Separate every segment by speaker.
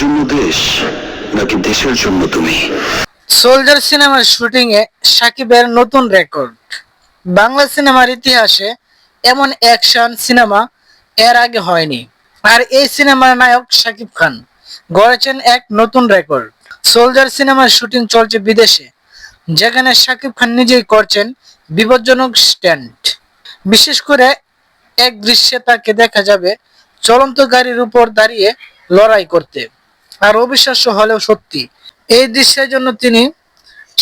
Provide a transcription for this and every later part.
Speaker 1: জন্য দেশ, নাকি দেশের জন্য তুমি?
Speaker 2: সোলজার সিনেমার শুটিং এ সাকিবের নতুন রেকর্ড বাংলা সিনেমার ইতিহাসে এমন অ্যাকশন সিনেমা এর আগে হয়নি। আর এই সিনেমার নায়ক সাকিব খান গড়েছেন এক নতুন রেকর্ড সোলজার সিনেমার শুটিং চলছে বিদেশে, যেখানে সাকিব খান নিজেই করছেন বিপজ্জনক স্ট্যান্ড বিশেষ করে এক দৃশ্যে তাকে দেখা যাবে চলন্ত গাড়ির উপর দাঁড়িয়ে লড়াই করতে। আর অবিশ্বাস্য হলেও সত্যি। এই দৃশ্যের জন্য তিনি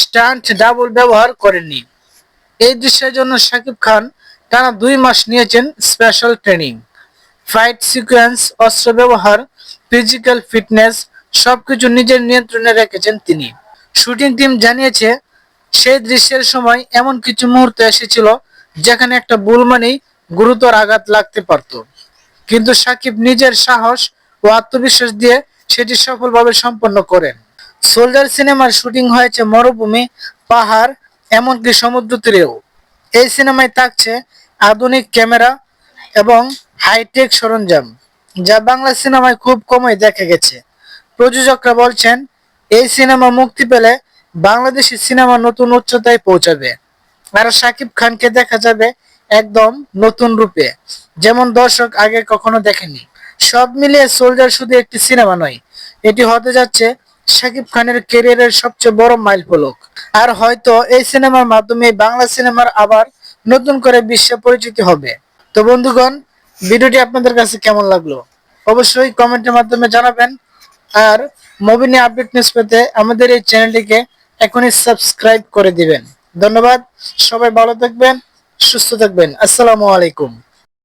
Speaker 2: স্টান্ট ডাবল ব্যবহার করেননি। এই দৃশ্যের জন্য শাকিব খান টানা দুই মাস নিয়েছেন স্পেশাল ট্রেনিং ফাইট সিকোয়েন্স অস্ত্র ব্যবহার ফিজিক্যাল ফিটনেস সবকিছু নিজের নিয়ন্ত্রণে রেখেছেন তিনি। শুটিং টিম জানিয়েছে, সেই দৃশ্যের সময় এমন কিছু মুহূর্ত এসেছিল যেখানে একটা ভুল মানেই গুরুতর আঘাত লাগতে পারত। কিন্তু সাকিব নিজের সাহস ও আত্মবিশ্বাস দিয়ে সেটি সফলভাবে সম্পন্ন করেন। সোলজার সিনেমার শুটিং হয়েছে মরুভূমি, পাহাড়, এমনকি সমুদ্র তীরেও এই সিনেমায় থাকছে আধুনিক ক্যামেরা এবং হাইটেক সরঞ্জাম, যা বাংলা সিনেমায় খুব কমই দেখা গেছে। প্রযোজকরা বলছেন, এই সিনেমা মুক্তি পেলে বাংলাদেশি সিনেমা নতুন উচ্চতায় পৌঁছাবে। আর শাকিব খানকে দেখা যাবে একদম নতুন রূপে, যেমন দর্শক আগে কখনো দেখেনি। সব মিলিয়ে সোলজার শুধু একটি সিনেমা নয় এটি হতে যাচ্ছে শাকিব খানের ক্যারিয়ারের সবচেয়ে বড় মাইল ফলক আর হয়তো এই সিনেমার মাধ্যমে বাংলা সিনেমার আবার নতুন করে বিশ্বে পরিচিতি হবে। তো বন্ধুগণ, ভিডিওটি আপনাদের কাছে কেমন লাগল? অবশ্যই কমেন্টের মাধ্যমে জানাবেন। আর মুভি নিয়ে আপডেট নিউজ পেতে আমাদের এই চ্যানেলটিকে এখনই সাবস্ক্রাইব করে দিবেন। ধন্যবাদ, সবাই ভালো থাকবেন, সুস্থ থাকবেন। আসসালামু আলাইকুম।